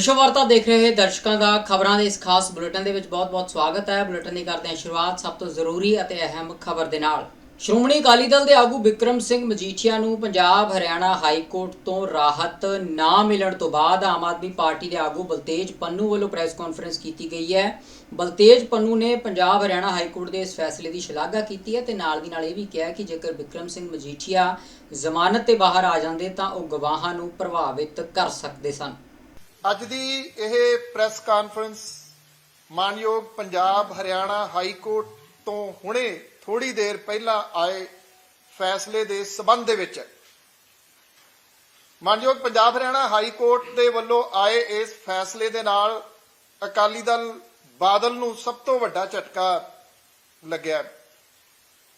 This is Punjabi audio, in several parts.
ਵਿਸ਼ਵ ਵਾਰਤਾ ਦੇਖ ਰਹੇ ਦਰਸ਼ਕਾਂ ਦਾ ਖਬਰਾਂ ਦੇ ਇਸ ਖਾਸ ਬੁਲੇਟਿਨ ਦੇ ਵਿੱਚ ਬਹੁਤ-ਬਹੁਤ ਸਵਾਗਤ ਹੈ। ਬੁਲੇਟਿਨ ਦੀ ਕਰਦੇ ਹਾਂ ਸ਼ੁਰੂਆਤ ਸਭ ਤੋਂ ਜ਼ਰੂਰੀ ਅਤੇ ਅਹਿਮ ਖਬਰ ਦੇ ਨਾਲ। ਸ਼੍ਰੋਮਣੀ ਅਕਾਲੀ ਦਲ ਦੇ ਆਗੂ ਵਿਕਰਮ ਸਿੰਘ ਮਜੀਠੀਆ ਨੂੰ ਪੰਜਾਬ ਹਰਿਆਣਾ ਹਾਈ ਕੋਰਟ ਤੋਂ ਰਾਹਤ ਨਾ ਮਿਲਣ ਤੋਂ ਬਾਅਦ ਆਮ ਆਦਮੀ ਪਾਰਟੀ ਦੇ ਆਗੂ ਬਲਤੇਜ ਪੰਨੂ ਵੱਲੋਂ ਪ੍ਰੈਸ ਕਾਨਫਰੰਸ ਕੀਤੀ ਗਈ ਹੈ। ਬਲਤੇਜ ਪੰਨੂ ਨੇ ਪੰਜਾਬ ਹਰਿਆਣਾ ਹਾਈ ਕੋਰਟ ਦੇ ਇਸ ਫੈਸਲੇ ਦੀ ਸ਼ਲਾਘਾ ਕੀਤੀ ਹੈ ਤੇ ਨਾਲ ਦੀ ਨਾਲ ਇਹ ਵੀ ਕਿਹਾ ਕਿ ਜੇਕਰ ਵਿਕਰਮ ਸਿੰਘ ਮਜੀਠੀਆ ਜ਼ਮਾਨਤ ਤੇ ਬਾਹਰ ਆ ਜਾਂਦੇ ਤਾਂ ਉਹ ਗਵਾਹਾਂ ਨੂੰ ਪ੍ਰਭਾਵਿਤ ਕਰ ਸਕਦੇ ਸਨ। ਅੱਜ ਦੀ ਇਹ ਪ੍ਰੈਸ ਕਾਨਫਰੰਸ ਮਾਨਯੋਗ ਪੰਜਾਬ ਹਰਿਆਣਾ ਹਾਈ ਕੋਰਟ ਤੋਂ ਹੁਣੇ ਥੋੜੀ ਦੇਰ ਪਹਿਲਾਂ ਆਏ ਫੈਸਲੇ ਦੇ ਸਬੰਧ ਦੇ ਵਿੱਚ। ਮਾਨਯੋਗ ਪੰਜਾਬ ਹਰਿਆਣਾ ਹਾਈ ਕੋਰਟ ਦੇ ਵੱਲੋਂ ਆਏ ਇਸ ਫੈਸਲੇ ਦੇ ਨਾਲ ਅਕਾਲੀ ਦਲ ਬਾਦਲ ਨੂੰ ਸਭ ਤੋਂ ਵੱਡਾ ਝਟਕਾ ਲੱਗਿਆ।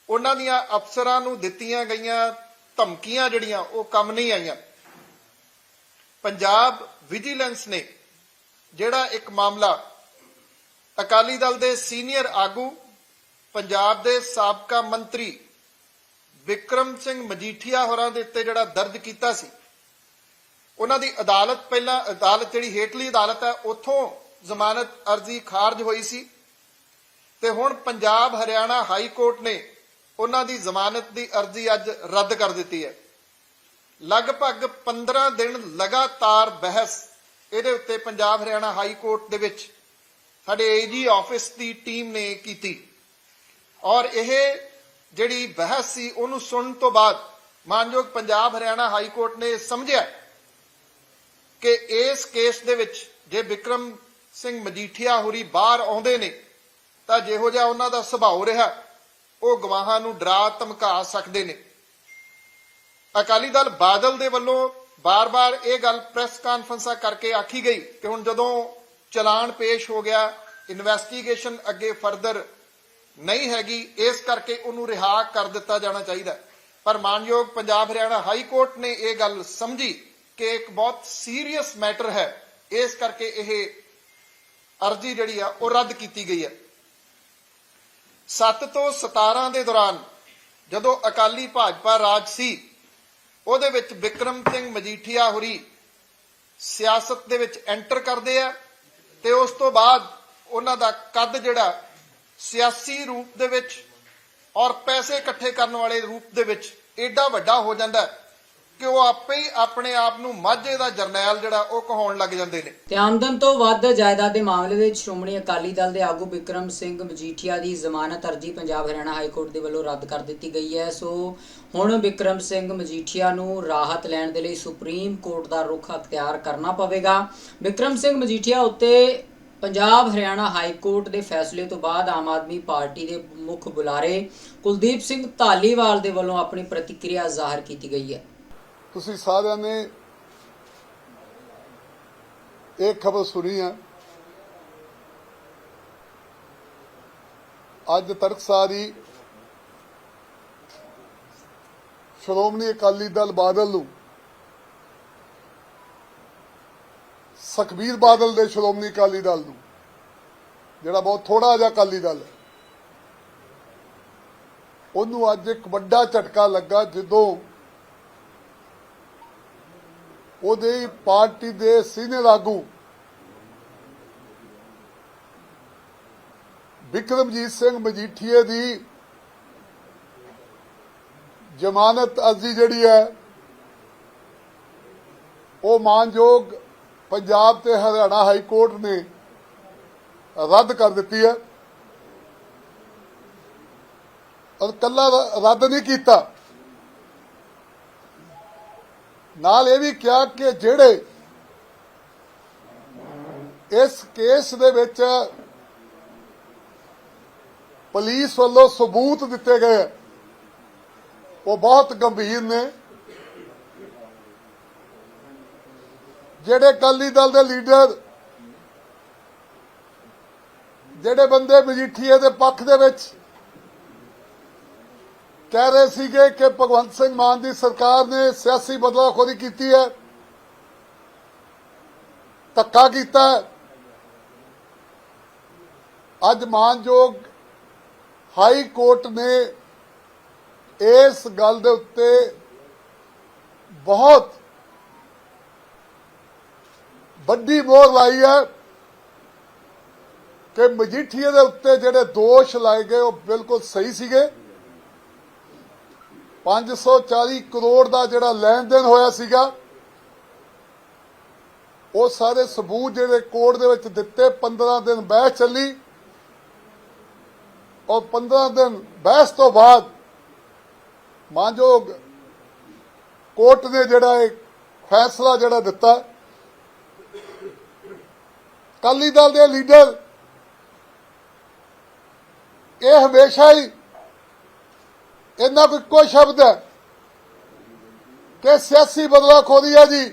ਉਹਨਾਂ ਦੀਆਂ ਅਫਸਰਾਂ ਨੂੰ ਦਿੱਤੀਆਂ ਗਈਆਂ ਧਮਕੀਆਂ ਜਿਹੜੀਆਂ ਉਹ ਕੰਮ ਨਹੀਂ ਆਈਆਂ। ਪੰਜਾਬ ਵਿਜੀਲੈਂਸ ਨੇ ਜਿਹੜਾ ਇੱਕ ਮਾਮਲਾ ਅਕਾਲੀ ਦਲ ਦੇ ਸੀਨੀਅਰ ਆਗੂ, ਪੰਜਾਬ ਦੇ ਸਾਬਕਾ ਮੰਤਰੀ ਵਿਕਰਮ ਸਿੰਘ ਮਜੀਠੀਆ ਹੋਰਾਂ ਦੇ ਉੱਤੇ ਜਿਹੜਾ ਦਰਜ ਕੀਤਾ ਸੀ, ਉਹਨਾਂ ਦੀ ਅਦਾਲਤ ਪਹਿਲਾਂ, ਅਦਾਲਤ ਜਿਹੜੀ ਹੇਠਲੀ ਅਦਾਲਤ ਹੈ, ਉੱਥੋਂ ਜ਼ਮਾਨਤ ਅਰਜ਼ੀ ਖਾਰਜ ਹੋਈ ਸੀ ਤੇ ਹੁਣ ਪੰਜਾਬ ਹਰਿਆਣਾ ਹਾਈ ਕੋਰਟ ਨੇ ਉਹਨਾਂ ਦੀ ਜ਼ਮਾਨਤ ਦੀ ਅਰਜ਼ੀ ਅੱਜ ਰੱਦ ਕਰ ਦਿੱਤੀ ਹੈ। ਲਗਭਗ 15 ਦਿਨ ਲਗਾਤਾਰ ਬਹਿਸ ਇਹਦੇ ਉੱਤੇ ਪੰਜਾਬ ਹਰਿਆਣਾ ਹਾਈ ਕੋਰਟ ਦੇ ਵਿੱਚ ਸਾਡੇ ਏਜੀ ਆਫਿਸ ਦੀ ਟੀਮ ਨੇ ਕੀਤੀ। ਔਰ ਇਹ ਜਿਹੜੀ ਬਹਿਸ ਸੀ ਉਹਨੂੰ ਸੁਣਨ ਤੋਂ ਬਾਅਦ ਮਾਨਯੋਗ ਪੰਜਾਬ ਹਰਿਆਣਾ ਹਾਈ ਕੋਰਟ ਨੇ ਸਮਝਿਆ ਕਿ ਇਸ ਕੇਸ ਦੇ ਵਿੱਚ ਜੇ ਬਿਕਰਮ ਸਿੰਘ ਮਜੀਠੀਆ ਹੋਰੀ ਬਾਹਰ ਆਉਂਦੇ ਨੇ, ਤਾਂ ਜਿਹੋ ਜਿਹਾ ਉਹਨਾਂ ਦਾ ਸੁਭਾਅ ਰਿਹਾ, ਉਹ ਗਵਾਹਾਂ ਨੂੰ ਡਰਾ ਧਮਕਾ ਸਕਦੇ ਨੇ। ਅਕਾਲੀ ਦਲ ਬਾਦਲ ਦੇ ਵੱਲੋਂ ਬਾਰ-ਬਾਰ ਇਹ ਗੱਲ ਪ੍ਰੈਸ ਕਾਨਫਰੰਸਾਂ ਕਰਕੇ ਆਖੀ ਗਈ ਕਿ ਹੁਣ ਜਦੋਂ ਚਲਾਨ ਪੇਸ਼ ਹੋ ਗਿਆ ਇਨਵੈਸਟੀਗੇਸ਼ਨ ਅੱਗੇ ਫਰਦਰ ਨਹੀਂ ਹੈਗੀ, ਇਸ ਕਰਕੇ ਉਹਨੂੰ ਰਿਹਾ ਕਰ ਦਿੱਤਾ ਜਾਣਾ ਚਾਹੀਦਾ। ਪਰ ਮਾਨਯੋਗ ਪੰਜਾਬ ਹਰਿਆਣਾ ਹਾਈ ਕੋਰਟ ਨੇ ਇਹ ਗੱਲ ਸਮਝੀ ਕਿ ਇੱਕ ਬਹੁਤ ਸੀਰੀਅਸ ਮੈਟਰ ਹੈ। ਇਸ ਕਰਕੇ ਇਹ ਅਰਜ਼ੀ ਜਿਹੜੀ ਆ, ਉਹ ਰੱਦ ਕੀਤੀ ਗਈ ਹੈ। 7 ਤੋਂ 17 ਦੇ ਦੌਰਾਨ ਜਦੋਂ ਅਕਾਲੀ ਭਾਜਪਾ ਰਾਜ ਸੀ ਉਹਦੇ ਵਿੱਚ ਵਿਕਰਮ ਸਿੰਘ ਮਜੀਠੀਆ ਹੋਰੀ ਸਿਆਸਤ ਦੇ ਵਿੱਚ ਐਂਟਰ ਕਰਦੇ ਆ ਤੇ ਉਸ ਤੋਂ ਬਾਅਦ ਉਹਨਾਂ ਦਾ ਕੱਦ ਜਿਹੜਾ ਸਿਆਸੀ ਰੂਪ ਦੇ ਵਿੱਚ ਔਰ ਪੈਸੇ ਇਕੱਠੇ ਕਰਨ ਵਾਲੇ ਰੂਪ ਦੇ ਵਿੱਚ ਏਡਾ ਵੱਡਾ ਹੋ ਜਾਂਦਾ। ਹੈ ਕਿ ਉਹ ਆਪੇ ਹੀ ਆਪਣੇ ਆਪ ਨੂੰ ਮਾਝੇ ਦਾ ਜਰਨੈਲ ਜਿਹੜਾ ਉਹ ਕਹਾਉਣ ਲੱਗ ਜਾਂਦੇ ਨੇ। ਤੇ ਆਮਦਨ ਤੋਂ ਵੱਧ ਜਾਇਦਾਦ ਦੇ ਮਾਮਲੇ ਵਿੱਚ ਸ਼੍ਰੋਮਣੀ ਅਕਾਲੀ ਦਲ ਦੇ ਆਗੂ ਬਿਕਰਮ ਸਿੰਘ ਮਜੀਠੀਆ ਦੀ ਜ਼ਮਾਨਤ ਅਰਜ਼ੀ ਪੰਜਾਬ ਹਰਿਆਣਾ ਹਾਈ ਕੋਰਟ ਦੇ ਵੱਲੋਂ ਰੱਦ ਕਰ ਦਿੱਤੀ ਗਈ ਹੈ। ਸੋ ਹੁਣ ਬਿਕਰਮ ਸਿੰਘ ਮਜੀਠੀਆ ਨੂੰ ਰਾਹਤ ਲੈਣ ਦੇ ਲਈ ਸੁਪਰੀਮ ਕੋਰਟ ਦਾ ਰੁਖ ਅਖਤਿਆਰ ਕਰਨਾ ਪਵੇਗਾ। ਬਿਕਰਮ ਸਿੰਘ ਮਜੀਠੀਆ ਉੱਤੇ ਪੰਜਾਬ ਹਰਿਆਣਾ ਹਾਈ ਕੋਰਟ ਦੇ ਫੈਸਲੇ ਤੋਂ ਬਾਅਦ ਆਮ ਆਦਮੀ ਪਾਰਟੀ ਦੇ ਮੁੱਖ ਬੁਲਾਰੇ ਕੁਲਦੀਪ ਸਿੰਘ ਧਾਲੀਵਾਲ ਦੇ ਵੱਲੋਂ ਆਪਣੀ ਪ੍ਰਤੀਕਿਰਿਆ ਜ਼ਾਹਰ ਕੀਤੀ ਗਈ ਹੈ। ਤੁਸੀਂ ਸਾਰਿਆਂ ਨੇ ਇਹ ਖਬਰ ਸੁਣੀ ਹੈ। ਅੱਜ ਤਰਕਸਾਰੀ ਸ਼੍ਰੋਮਣੀ ਅਕਾਲੀ ਦਲ ਬਾਦਲ ਨੂੰ, ਸੁਖਬੀਰ ਬਾਦਲ ਦੇ ਸ਼੍ਰੋਮਣੀ ਅਕਾਲੀ ਦਲ ਨੂੰ, ਜਿਹੜਾ ਬਹੁਤ ਥੋੜਾ ਜਿਹਾ ਅਕਾਲੀ ਦਲ ਹੈ, ਉਹਨੂੰ ਅੱਜ ਇੱਕ ਵੱਡਾ ਝਟਕਾ ਲੱਗਾ, ਜਦੋਂ ਉਹਦੇ ਪਾਰਟੀ ਦੇ ਸੀਨੀਅਰ ਆਗੂ ਵਿਕਰਮਜੀਤ ਸਿੰਘ ਮਜੀਠੀਏ ਦੀ ਜ਼ਮਾਨਤ ਅਰਜ਼ੀ ਜਿਹੜੀ ਹੈ, ਉਹ ਮਾਨਯੋਗ ਪੰਜਾਬ ਤੇ ਹਰਿਆਣਾ ਹਾਈ ਕੋਰਟ ਨੇ ਰੱਦ ਕਰ ਦਿੱਤੀ ਹੈ। ਔਰ ਕੱਲਾ ਰੱਦ ਨਹੀਂ ਕੀਤਾ। ਨਾਲ ਇਹ ਵੀ ਕਿਹਾ ਕਿ ਜਿਹੜੇ ਇਸ ਕੇਸ ਦੇ ਵਿੱਚ ਪੁਲਿਸ ਵੱਲੋਂ ਸਬੂਤ ਦਿੱਤੇ ਗਏ ਉਹ ਬਹੁਤ ਗੰਭੀਰ ਨੇ। ਜਿਹੜੇ ਅਕਾਲੀ ਦਲ ਦੇ ਲੀਡਰ, ਜਿਹੜੇ ਬੰਦੇ ਮਜੀਠੀਏ ਦੇ ਪੱਖ ਦੇ ਵਿੱਚ ਕਹਿ ਰਹੇ ਸੀਗੇ ਕਿ ਭਗਵੰਤ ਸਿੰਘ ਮਾਨ ਦੀ ਸਰਕਾਰ ਨੇ ਸਿਆਸੀ ਬਦਲਾਖੋਰੀ ਕੀਤੀ ਹੈ। ਧੱਕਾ ਕੀਤਾ ਅੱਜ ਮਾਨਯੋਗ ਹਾਈ ਕੋਰਟ ਨੇ ਇਸ ਗੱਲ ਦੇ ਉੱਤੇ ਬਹੁਤ ਵੱਡੀ ਮੋਹਰ ਲਾਈ ਹੈ ਕਿ ਮਜੀਠੀਏ ਦੇ ਉੱਤੇ ਜਿਹੜੇ ਦੋਸ਼ ਲਾਏ ਗਏ ਉਹ ਬਿਲਕੁਲ ਸਹੀ ਸੀਗੇ। 540 ਕਰੋੜ ਦਾ ਜਿਹੜਾ ਲੈਣ ਦੇਣ ਹੋਇਆ ਸੀਗਾ, ਉਹ ਸਾਰੇ ਸਬੂਤ ਜਿਹੜੇ ਕੋਰਟ ਦੇ ਵਿੱਚ ਦਿੱਤੇ 15 ਦਿਨ ਬਹਿਸ ਚੱਲੀ। ਔਰ 15 ਦਿਨ ਬਹਿਸ ਤੋਂ ਬਾਅਦ ਮਾਨਯੋਗ ਕੋਰਟ ਨੇ ਜਿਹੜਾ ਇਹ ਫੈਸਲਾ ਜਿਹੜਾ ਦਿੱਤਾ, ਅਕਾਲੀ ਦਲ ਦੇ ਲੀਡਰ ਇਹ ਹਮੇਸ਼ਾ ਹੀ ਇਹਨਾਂ ਕੋਲ ਇੱਕੋ ਸ਼ਬਦ ਹੈ? ਕਿ ਸਿਆਸੀ ਬਦਲਾਖੋਰੀ ਹੈ ਜੀ?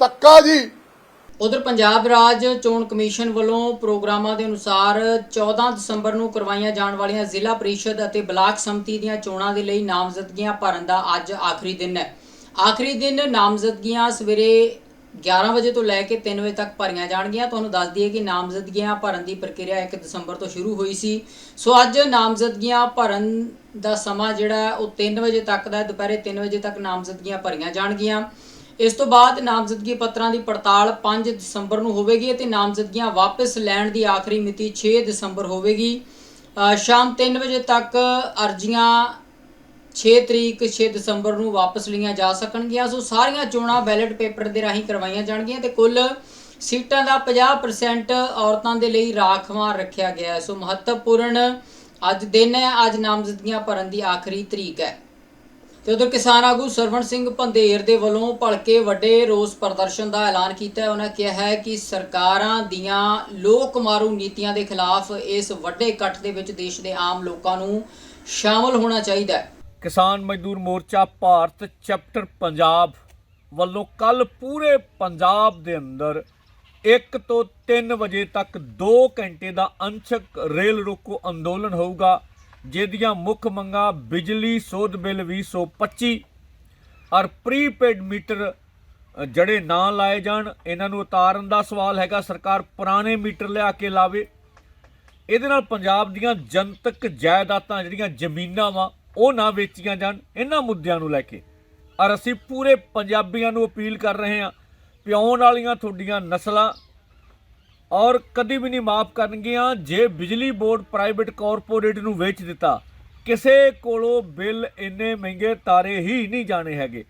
ਤੱਕਾ ਜੀ। ਉਧਰ ਪੰਜਾਬ ਰਾਜ ਚੋਣ ਕਮਿਸ਼ਨ ਵੱਲੋਂ ਪ੍ਰੋਗਰਾਮਾਂ ਦੇ ਅਨੁਸਾਰ 14 ਦਸੰਬਰ ਨੂੰ ਕਰਵਾਈਆਂ ਜਾਣ ਵਾਲੀਆਂ ਜ਼ਿਲ੍ਹਾ ਪਰਿਸ਼ਦ ਅਤੇ ਬਲਾਕ ਸੰਮਤੀ ਦੀਆਂ ਚੋਣਾਂ ਦੇ ਲਈ ਨਾਮਜ਼ਦਗੀਆਂ ਭਰਨ ਦਾ ਅੱਜ ਆਖਰੀ ਦਿਨ ਹੈ। ਆਖਰੀ ਦਿਨ ਨਾਮਜ਼ਦਗੀਆਂ ਸਵੇਰੇ 11 ਵਜੇ ਤੋਂ ਲੈ ਕੇ 3 ਵਜੇ ਤੱਕ ਭਰੀਆਂ ਜਾਣਗੀਆਂ। ਤੁਹਾਨੂੰ ਦੱਸ ਦਈਏ ਕਿ ਨਾਮਜ਼ਦਗੀਆਂ ਭਰਨ ਦੀ ਪ੍ਰਕਿਰਿਆ 1 ਦਸੰਬਰ ਤੋਂ ਸ਼ੁਰੂ ਹੋਈ ਸੀ। ਸੋ ਅੱਜ ਨਾਮਜ਼ਦਗੀਆਂ ਭਰਨ ਦਾ ਸਮਾਂ ਜਿਹੜਾ ਉਹ 3 ਵਜੇ ਤੱਕ ਦਾ ਦੁਪਹਿਰੇ 3 ਵਜੇ ਤੱਕ ਨਾਮਜ਼ਦਗੀਆਂ ਭਰੀਆਂ ਜਾਣਗੀਆਂ। ਇਸ ਤੋਂ ਬਾਅਦ ਨਾਮਜ਼ਦਗੀ ਪੱਤਰਾਂ ਦੀ ਪੜਤਾਲ 5 ਦਸੰਬਰ ਨੂੰ ਹੋਵੇਗੀ ਅਤੇ ਨਾਮਜ਼ਦਗੀਆਂ ਵਾਪਸ ਲੈਣ ਦੀ ਆਖਰੀ ਮਿਤੀ 6 ਦਸੰਬਰ ਹੋਵੇਗੀ। ਸ਼ਾਮ 3 ਵਜੇ ਤੱਕ ਅਰਜ਼ੀਆਂ 6 ਤਰੀਕ 6 ਦਸੰਬਰ ਨੂੰ ਵਾਪਸ ਲਈਆਂ ਜਾ ਸਕਣਗੀਆਂ। ਸੋ ਸਾਰੀਆਂ ਚੋਣਾਂ ਬੈਲਟ ਪੇਪਰ ਦੇ ਰਾਹੀਂ ਕਰਵਾਈਆਂ ਜਾਣਗੀਆਂ ਤੇ ਕੁੱਲ ਸੀਟਾਂ ਦਾ 50% ਔਰਤਾਂ ਦੇ ਲਈ ਰਾਖਵਾਂ ਰੱਖਿਆ ਗਿਆ ਹੈ। ਸੋ ਮਹੱਤਵਪੂਰਨ ਅੱਜ ਦਿਨ ਹੈ, ਅੱਜ ਨਾਮਜ਼ਦਗੀਆਂ ਭਰਨ ਦੀ ਆਖਰੀ ਤਰੀਕ ਹੈ। ਤੇ ਉਧਰ ਕਿਸਾਨ ਆਗੂ ਸਰਵਣ ਸਿੰਘ ਪੰਧੇਰ ਦੇ ਵੱਲੋਂ ਭਲਕੇ ਵੱਡੇ ਰੋਸ ਪ੍ਰਦਰਸ਼ਨ ਦਾ ਐਲਾਨ ਕੀਤਾ ਹੈ, ਉਹਨਾਂ ਕਿਹਾ ਹੈ ਕਿ ਸਰਕਾਰਾਂ ਦੀਆਂ ਲੋਕ ਮਾਰੂ ਨੀਤੀਆਂ ਦੇ ਖਿਲਾਫ ਇਸ ਵੱਡੇ ਇਕੱਠ ਦੇ ਵਿੱਚ ਦੇਸ਼ ਦੇ ਆਮ ਲੋਕਾਂ ਨੂੰ ਸ਼ਾਮਲ ਹੋਣਾ ਚਾਹੀਦਾ ਹੈ। ਕਿਸਾਨ ਮਜ਼ਦੂਰ ਮੋਰਚਾ ਭਾਰਤ ਚੈਪਟਰ ਪੰਜਾਬ ਵੱਲੋਂ ਕੱਲ ਪੂਰੇ ਪੰਜਾਬ ਦੇ ਅੰਦਰ 1 ਤੋਂ 3 ਵਜੇ ਤੱਕ 2 ਘੰਟੇ ਦਾ ਅੰਸ਼ਕ ਰੇਲ ਰੋਕੋ ਅੰਦੋਲਨ ਹੋਊਗਾ, ਜਿਹਦੀਆਂ ਮੁੱਖ ਮੰਗਾਂ ਬਿਜਲੀ ਸੋਧ ਬਿੱਲ 2025 ਔਰ ਪ੍ਰੀਪੇਡ ਮੀਟਰ ਜਿਹੜੇ ਨਾ ਲਾਏ ਜਾਣ, ਇਹਨਾਂ ਨੂੰ ਉਤਾਰਨ ਦਾ ਸਵਾਲ ਹੈਗਾ, ਸਰਕਾਰ ਪੁਰਾਣੇ ਮੀਟਰ ਲਿਆ ਕੇ ਲਾਵੇ। ਇਹਦੇ ਨਾਲ ਪੰਜਾਬ ਦੀਆਂ ਜਨਤਕ ਜਾਇਦਾਦਾਂ ਜਿਹੜੀਆਂ ਜ਼ਮੀਨਾਂ ਵਾ ਉਹ ਨਾ ਵੇਚੀਆਂ ਜਾਣ, ਇਹਨਾਂ ਮੁੱਦਿਆਂ ਨੂੰ ਲੈ ਕੇ। ਔਰ ਅਸੀਂ ਪੂਰੇ ਪੰਜਾਬੀਆਂ ਨੂੰ ਅਪੀਲ ਕਰ ਰਹੇ ਹਾਂ, ਪਿਆਉਣ ਵਾਲੀਆਂ ਤੁਹਾਡੀਆਂ ਨਸਲਾਂ ਔਰ ਕਦੀ ਵੀ ਨਹੀਂ ਮਾਫ ਕਰਨਗੀਆਂ, ਜੇ ਬਿਜਲੀ ਬੋਰਡ ਪ੍ਰਾਈਵੇਟ ਕਾਰਪੋਰੇਟ ਨੂੰ ਵੇਚ ਦਿੱਤਾ, ਕਿਸੇ ਕੋਲੋਂ ਬਿੱਲ ਇੰਨੇ ਮਹਿੰਗੇ ਤਾਰੇ ਹੀ ਨਹੀਂ ਜਾਣੇ ਹੈਗੇ।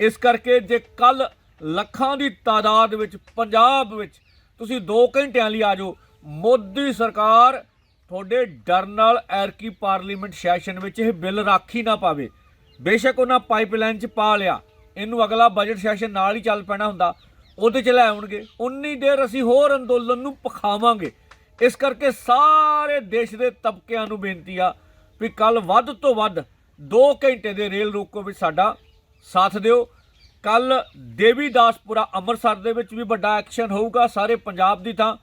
ਇਸ ਕਰਕੇ ਜੇ ਕੱਲ ਲੱਖਾਂ ਦੀ ਤਾਦਾਦ ਵਿੱਚ, ਪੰਜਾਬ ਵਿੱਚ ਤੁਸੀਂ 2 ਘੰਟਿਆਂ ਲਈ ਆ ਜਾਓ, ਮੋਦੀ ਸਰਕਾਰ ਤੁਹਾਡੇ ਡਰ ਨਾਲ ਐਰਕੀ ਪਾਰਲੀਮੈਂਟ ਸੈਸ਼ਨ ਵਿੱਚ ਇਹ ਬਿੱਲ ਰੱਖ ਹੀ ਨਾ ਪਾਵੇ। ਬੇਸ਼ੱਕ ਉਹਨਾਂ ਪਾਈਪਲਾਈਨ 'ਚ ਪਾ ਲਿਆ। ਇਹਨੂੰ ਅਗਲਾ ਬਜਟ ਸੈਸ਼ਨ ਨਾਲ ਹੀ ਚੱਲ ਪੈਣਾ ਹੁੰਦਾ। ਉਹਦੇ 'ਚ ਲੈ ਆਉਣਗੇ। ਉਨੀ ਦੇਰ ਅਸੀਂ ਹੋਰ ਅੰਦੋਲਨ ਨੂੰ ਪਖਾਵਾਂਗੇ। ਇਸ ਕਰਕੇ ਸਾਰੇ ਦੇਸ਼ ਦੇ ਤਬਕਿਆਂ ਨੂੰ ਬੇਨਤੀ ਆ ਵੀ ਕੱਲ ਵੱਧ ਤੋਂ ਵੱਧ 2 ਘੰਟੇ ਦੇ ਰੇਲ ਰੋਕੋ ਵਿੱਚ ਸਾਡਾ ਸਾਥ ਦਿਓ। ਕੱਲ ਦੇਵੀਦਾਸਪੁਰਾ ਅੰਮ੍ਰਿਤਸਰ ਦੇ ਵਿੱਚ ਵੀ ਵੱਡਾ ਐਕਸ਼ਨ ਹੋਊਗਾ ਸਾਰੇ ਪੰਜਾਬ ਦੀ ਥਾਂ।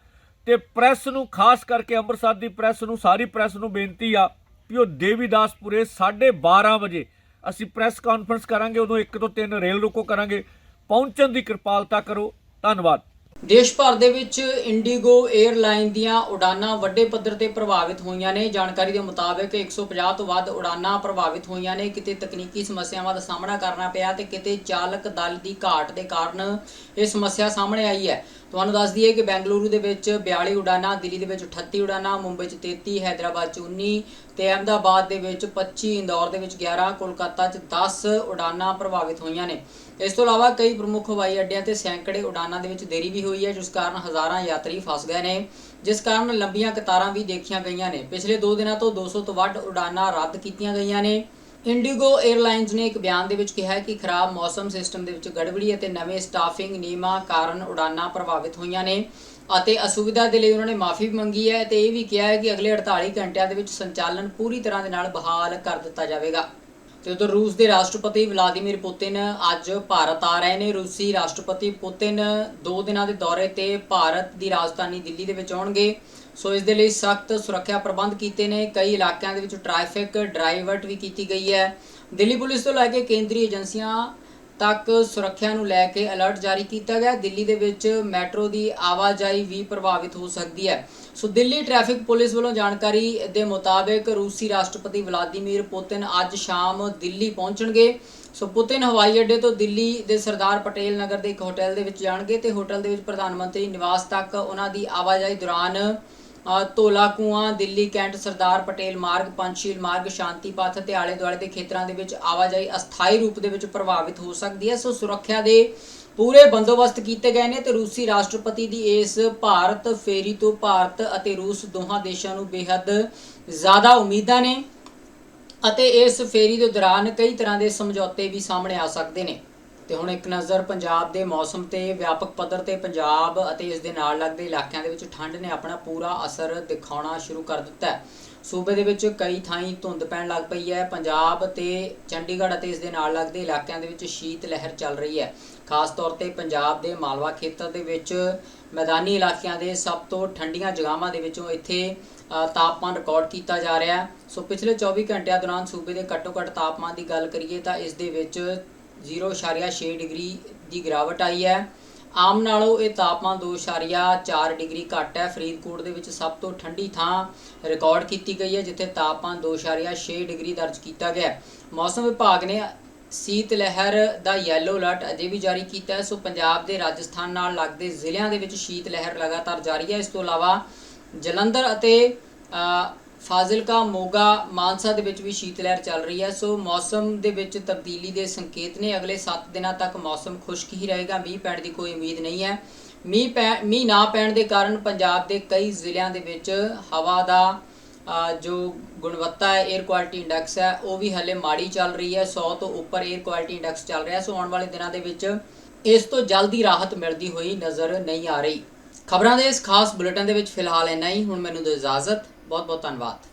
ਤੇ ਪ੍ਰੈਸ ਨੂੰ, ਖਾਸ ਕਰਕੇ ਅੰਮ੍ਰਿਤਸਰ ਦੀ ਪ੍ਰੈਸ ਨੂੰ, ਸਾਰੀ ਪ੍ਰੈਸ ਨੂੰ ਬੇਨਤੀ ਆ ਵੀ ਉਹ ਦੇਵੀਦਾਸਪੁਰੇ 12:30 ਵਜੇ ਅਸੀਂ ਪ੍ਰੈਸ ਕਾਨਫਰੰਸ ਕਰਾਂਗੇ, ਉਦੋਂ 1 ਤੋਂ 3 ਰੇਲ ਰੋਕੋ ਕਰਾਂਗੇ। ਪਹੁੰਚਣ ਦੀ ਕਿਰਪਾਲਤਾ ਕਰੋ। ਧੰਨਵਾਦ। ਦੇਸ਼ ਭਰ ਦੇ ਵਿੱਚ ਇੰਡੀਗੋ 에ਅਰਲਾਈਨ ਦੀਆਂ ਉਡਾਨਾਂ ਵੱਡੇ ਪੱਧਰ ਤੇ ਪ੍ਰਭਾਵਿਤ ਹੋਈਆਂ ਨੇ। ਜਾਣਕਾਰੀ ਦੇ ਮੁਤਾਬਕ 150 ਤੋਂ ਵੱਧ ਉਡਾਨਾਂ ਪ੍ਰਭਾਵਿਤ ਹੋਈਆਂ ਨੇ। ਕਿਤੇ ਤਕਨੀਕੀ ਸਮੱਸਿਆਵਾਂ ਦਾ ਸਾਹਮਣਾ ਕਰਨਾ ਪਿਆ ਤੇ ਕਿਤੇ ਚਾਲਕ ਦਲ ਦੀ ਘਾਟ ਦੇ ਕਾਰਨ ਇਹ ਸਮੱਸਿਆ ਸਾਹਮਣੇ ਆਈ ਹੈ। ਤੁਹਾਨੂੰ ਦੱਸ ਦਈਏ ਕਿ ਬੈਂਗਲੁਰੂ ਦੇ ਵਿੱਚ 42 ਉਡਾਨਾਂ, ਦਿੱਲੀ ਦੇ ਵਿੱਚ 38 ਉਡਾਨਾਂ, ਮੁੰਬਈ 'ਚ 33 ਹੈਦਰਾਬਾਦ 'ਚ 19 ਤੇ ਅਹਿਮਦਾਬਾਦ ਦੇ ਵਿੱਚ 25 ਇੰਦੌਰ ਦੇ ਵਿੱਚ 11 ਕੋਲਕਾਤਾ 'ਚ 10 ਉਡਾਨਾਂ ਪ੍ਰਭਾਵਿਤ ਹੋਈਆਂ ਨੇ। ਇਸ ਤੋਂ ਇਲਾਵਾ ਕਈ ਪ੍ਰਮੁੱਖ ਹਵਾਈ ਅੱਡਿਆਂ ਤੇ ਸੈਂਕੜੇ ਉਡਾਨਾਂ ਦੇ ਵਿੱਚ ਦੇਰੀ ਵੀ ਹੋਈ ਹੈ, ਜਿਸ ਕਾਰਨ ਹਜ਼ਾਰਾਂ ਯਾਤਰੀ ਫਸ ਗਏ ਨੇ। ਜਿਸ ਕਾਰਨ ਲੰਬੀਆਂ ਕਤਾਰਾਂ ਵੀ ਦੇਖੀਆਂ ਗਈਆਂ ਨੇ। ਪਿਛਲੇ 2 ਦਿਨਾਂ ਤੋਂ 200 ਤੋਂ ਵੱਧ ਉਡਾਨਾਂ ਰੱਦ ਕੀਤੀਆਂ ਗਈਆਂ ਨੇ। ਇੰਡੀਗੋ 에ਅਰਲਾਈਨਸ ਨੇ ਇੱਕ ਬਿਆਨ ਦੇ ਵਿੱਚ ਕਿਹਾ ਹੈ ਕਿ ਖਰਾਬ ਮੌਸਮ ਸਿਸਟਮ ਦੇ ਵਿੱਚ ਗੜਬੜੀ ਅਤੇ ਨਵੇਂ ਸਟਾਫਿੰਗ ਨਿਯਮਾਂ ਕਾਰਨ ਉਡਾਨਾਂ ਪ੍ਰਭਾਵਿਤ ਹੋਈਆਂ ਨੇ। ਅਤੇ ਅਸੁਵਿਧਾ ਦੇ ਲਈ ਉਹਨਾਂ ਨੇ ਮਾਫੀ ਵੀ ਮੰਗੀ ਹੈ ਤੇ ਇਹ ਵੀ ਕਿਹਾ ਹੈ ਕਿ ਅਗਲੇ 48 ਘੰਟਿਆਂ ਦੇ ਵਿੱਚ ਸੰਚਾਲਨ ਪੂਰੀ ਤਰ੍ਹਾਂ ਦੇ ਨਾਲ ਬਹਾਲ ਕਰ ਦਿੱਤਾ ਜਾਵੇਗਾ। ਤੇ ਉਧਰ ਰੂਸ ਦੇ ਰਾਸ਼ਟਰਪਤੀ ਵਲਾਦੀਮੀਰ ਪੁਤਿਨ ਅੱਜ ਭਾਰਤ ਆ ਰਹੇ ਨੇ। ਰੂਸੀ ਰਾਸ਼ਟਰਪਤੀ ਪੁਤਿਨ 2 ਦਿਨਾਂ ਦੇ ਦੌਰੇ ਤੇ ਭਾਰਤ ਦੀ ਰਾਜਧਾਨੀ ਦਿੱਲੀ ਦੇ ਵਿੱਚ ਆਉਣਗੇ। ਸੋ ਇਸ ਦੇ ਲਈ ਸਖਤ ਸੁਰੱਖਿਆ ਪ੍ਰਬੰਧ ਕੀਤੇ ਨੇ। ਕਈ ਇਲਾਕਿਆਂ ਦੇ ਵਿੱਚ ਟ੍ਰੈਫਿਕ ਡਰਾਈਵਰਟ ਵੀ ਕੀਤੀ ਗਈ ਹੈ। ਦਿੱਲੀ ਪੁਲਿਸ ਤੋਂ ਲੈ ਕੇ ਕੇਂਦਰੀ ਏਜੰਸੀਆਂ ਤੱਕ ਸੁਰੱਖਿਆ ਨੂੰ ਲੈ ਕੇ ਅਲਰਟ ਜਾਰੀ ਕੀਤਾ ਗਿਆ। ਦਿੱਲੀ ਦੇ ਵਿੱਚ ਮੈਟਰੋ ਦੀ ਆਵਾਜਾਈ ਵੀ ਪ੍ਰਭਾਵਿਤ ਹੋ ਸਕਦੀ ਹੈ। ਸੋ ਦਿੱਲੀ ਟ੍ਰੈਫਿਕ ਪੁਲਿਸ ਵੱਲੋਂ ਜਾਣਕਾਰੀ ਦੇ ਮੁਤਾਬਕ ਰੂਸੀ ਰਾਸ਼ਟਰਪਤੀ ਵਲਾਦੀਮੀਰ ਪੁਤਿਨ ਅੱਜ ਸ਼ਾਮ ਦਿੱਲੀ ਪਹੁੰਚਣਗੇ। ਸੋ ਪੁਤਿਨ ਹਵਾਈ ਅੱਡੇ ਤੋਂ ਦਿੱਲੀ ਦੇ ਸਰਦਾਰ ਪਟੇਲ ਨਗਰ ਦੇ ਇੱਕ ਹੋਟਲ ਦੇ ਵਿੱਚ ਜਾਣਗੇ ਤੇ ਹੋਟਲ ਦੇ ਵਿੱਚ ਪ੍ਰਧਾਨ ਮੰਤਰੀ ਨਿਵਾਸ ਤੱਕ ਉਹਨਾਂ ਦੀ ਆਵਾਜਾਈ ਦੌਰਾਨ ਅ, ਕੂਆਂ ਦਿੱਲੀ ਕੈਂਟ ਸਰਦਾਰ ਪਟੇਲ ਮਾਰਗ ਪੰਚਸ਼ੀਲ ਮਾਰਗ ਸ਼ਾਂਤੀ ਪਥ ਤੇ ਆਲੇ ਦੁਆਲੇ ਦੇ ਖੇਤਰਾਂ ਦੇ ਵਿੱਚ ਆਵਾਜਾਈ ਅਸਥਾਈ ਰੂਪ ਦੇ ਵਿੱਚ ਪ੍ਰਭਾਵਿਤ ਹੋ ਸਕਦੀ ਹੈ। ਸੋ ਸੁਰੱਖਿਆ ਦੇ ਪੂਰੇ ਬੰਦੋਬਸਤ ਕੀਤੇ ਗਏ ਨੇ ਤੇ ਰੂਸੀ ਰਾਸ਼ਟਰਪਤੀ ਦੀ ਇਸ ਭਾਰਤ ਫੇਰੀ ਤੋਂ ਭਾਰਤ ਅਤੇ ਰੂਸ ਦੋਹਾਂ ਦੇਸ਼ਾਂ ਨੂੰ ਬੇਹੱਦ ਜ਼ਿਆਦਾ ਉਮੀਦਾਂ ਨੇ ਅਤੇ ਇਸ ਫੇਰੀ ਦੇ ਦੌਰਾਨ ਕਈ ਤਰ੍ਹਾਂ ਦੇ ਸਮਝੌਤੇ ਵੀ ਸਾਹਮਣੇ ਆ ਸਕਦੇ ਨੇ। ਤੇ ਹੁਣ ਇੱਕ ਨਜ਼ਰ ਪੰਜਾਬ ਦੇ ਮੌਸਮ ਤੇ, ਵਿਆਪਕ ਪੱਧਰ ਤੇ ਪੰਜਾਬ ਅਤੇ ਇਸ ਦੇ ਨਾਲ ਲੱਗਦੇ ਇਲਾਕਿਆਂ ਦੇ ਵਿੱਚ ਠੰਡ ਨੇ ਆਪਣਾ ਪੂਰਾ ਅਸਰ ਦਿਖਾਉਣਾ ਸ਼ੁਰੂ ਕਰ ਦਿੱਤਾ ਹੈ। ਸੂਬੇ ਦੇ ਵਿੱਚ ਕਈ ਥਾਈਂ ਧੁੰਦ ਪੈਣ ਲੱਗ ਪਈ ਹੈ। ਪੰਜਾਬ ਤੇ ਚੰਡੀਗੜ੍ਹ ਅਤੇ ਇਸ ਦੇ ਨਾਲ ਲੱਗਦੇ ਇਲਾਕਿਆਂ ਦੇ ਵਿੱਚ ਸ਼ੀਤ ਲਹਿਰ ਚੱਲ ਰਹੀ ਹੈ। ਖਾਸ ਤੌਰ ਤੇ ਪੰਜਾਬ ਦੇ ਮਾਲਵਾ ਖੇਤਰ ਦੇ ਵਿੱਚ ਮੈਦਾਨੀ ਇਲਾਕਿਆਂ ਦੇ ਸਭ ਤੋਂ ਠੰਡੀਆਂ ਜਗ੍ਹਾਵਾਂ ਦੇ ਵਿੱਚੋਂ ਇੱਥੇ ਤਾਪਮਾਨ ਰਿਕਾਰਡ ਕੀਤਾ ਜਾ ਰਿਹਾ ਹੈ। ਸੋ ਪਿਛਲੇ 24 ਘੰਟਿਆਂ ਦੌਰਾਨ ਸੂਬੇ ਦੇ ਘੱਟੋ-ਘੱਟ ਤਾਪਮਾਨ ਦੀ ਗੱਲ ਕਰੀਏ ਤਾਂ ਇਸ ਦੇ ਵਿੱਚ 0.6 ਡਿਗਰੀ ਦੀ ਗਿਰਾਵਟ ਆਈ ਹੈ। ਆਮ ਨਾਲੋਂ ਇਹ ਤਾਪਮਾਨ 2.4 ਡਿਗਰੀ ਘੱਟ ਹੈ। ਫਰੀਦਕੋਟ ਦੇ ਵਿੱਚ ਸਭ ਤੋਂ ਠੰਡੀ ਥਾਂ ਰਿਕਾਰਡ ਕੀਤੀ ਗਈ ਹੈ, ਜਿੱਥੇ ਤਾਪਮਾਨ 2.6 ਡਿਗਰੀ ਦਰਜ ਕੀਤਾ ਗਿਆ ਮੌਸਮ ਵਿਭਾਗ ਨੇ ਸੀਤ ਲਹਿਰ ਦਾ ਯੈਲੋ ਅਲਰਟ ਅਜੇ ਵੀ ਜਾਰੀ ਕੀਤਾ ਹੈ। ਸੋ ਪੰਜਾਬ ਦੇ ਰਾਜਸਥਾਨ ਨਾਲ ਲੱਗਦੇ ਜ਼ਿਲ੍ਹਿਆਂ ਦੇ ਵਿੱਚ ਸ਼ੀਤ ਲਹਿਰ ਲਗਾਤਾਰ ਜਾਰੀ ਹੈ। ਇਸ ਤੋਂ ਇਲਾਵਾ ਜਲੰਧਰ ਅਤੇ ਫਾਜ਼ਿਲਕਾ ਮੋਗਾ ਮਾਨਸਾ ਦੇ ਵਿੱਚ ਵੀ ਸ਼ੀਤ ਲਹਿਰ ਚੱਲ ਰਹੀ ਹੈ। ਸੋ ਮੌਸਮ ਦੇ ਵਿੱਚ ਤਬਦੀਲੀ ਦੇ ਸੰਕੇਤ ਨੇ। ਅਗਲੇ 7 ਦਿਨਾਂ ਤੱਕ ਮੌਸਮ ਖੁਸ਼ਕ ਹੀ ਰਹੇਗਾ। ਮੀਂਹ ਪੈਣ ਦੀ ਕੋਈ ਉਮੀਦ ਨਹੀਂ ਹੈ। ਮੀਂਹ ਪੈ, ਮੀਂਹ ਨਾ ਪੈਣ ਦੇ ਕਾਰਨ ਪੰਜਾਬ ਦੇ ਕਈ ਜ਼ਿਲ੍ਹਿਆਂ ਦੇ ਵਿੱਚ ਹਵਾ ਦਾ ਜੋ ਗੁਣਵੱਤਾ ਹੈ 에ਅਰ ਕੁਆਲਿਟੀ ਇੰਡੈਕਸ ਹੈ, ਉਹ ਵੀ ਹਲੇ ਮਾੜੀ ਚੱਲ ਰਹੀ ਹੈ। 100 ਤੋਂ ਉੱਪਰ 에ਅਰ ਕੁਆਲਿਟੀ ਇੰਡੈਕਸ ਚੱਲ ਰਿਹਾ। ਸੋ ਆਉਣ ਵਾਲੇ ਦਿਨਾਂ ਦੇ ਵਿੱਚ ਇਸ ਤੋਂ ਜਲਦੀ ਰਾਹਤ ਮਿਲਦੀ ਹੋਈ ਨਜ਼ਰ ਨਹੀਂ ਆ ਰਹੀ। ਖਬਰਾਂ ਦੇ ਇਸ ਖਾਸ ਬੁਲੇਟਿਨ ਦੇ ਵਿੱਚ ਫਿਲਹਾਲ ਇੰਨਾ ਹੀ। ਹੁਣ ਮੈਨੂੰ ਦਿਓ ਇਜਾਜ਼ਤ। ਬਹੁਤ ਬਹੁਤ ਧੰਨਵਾਦ।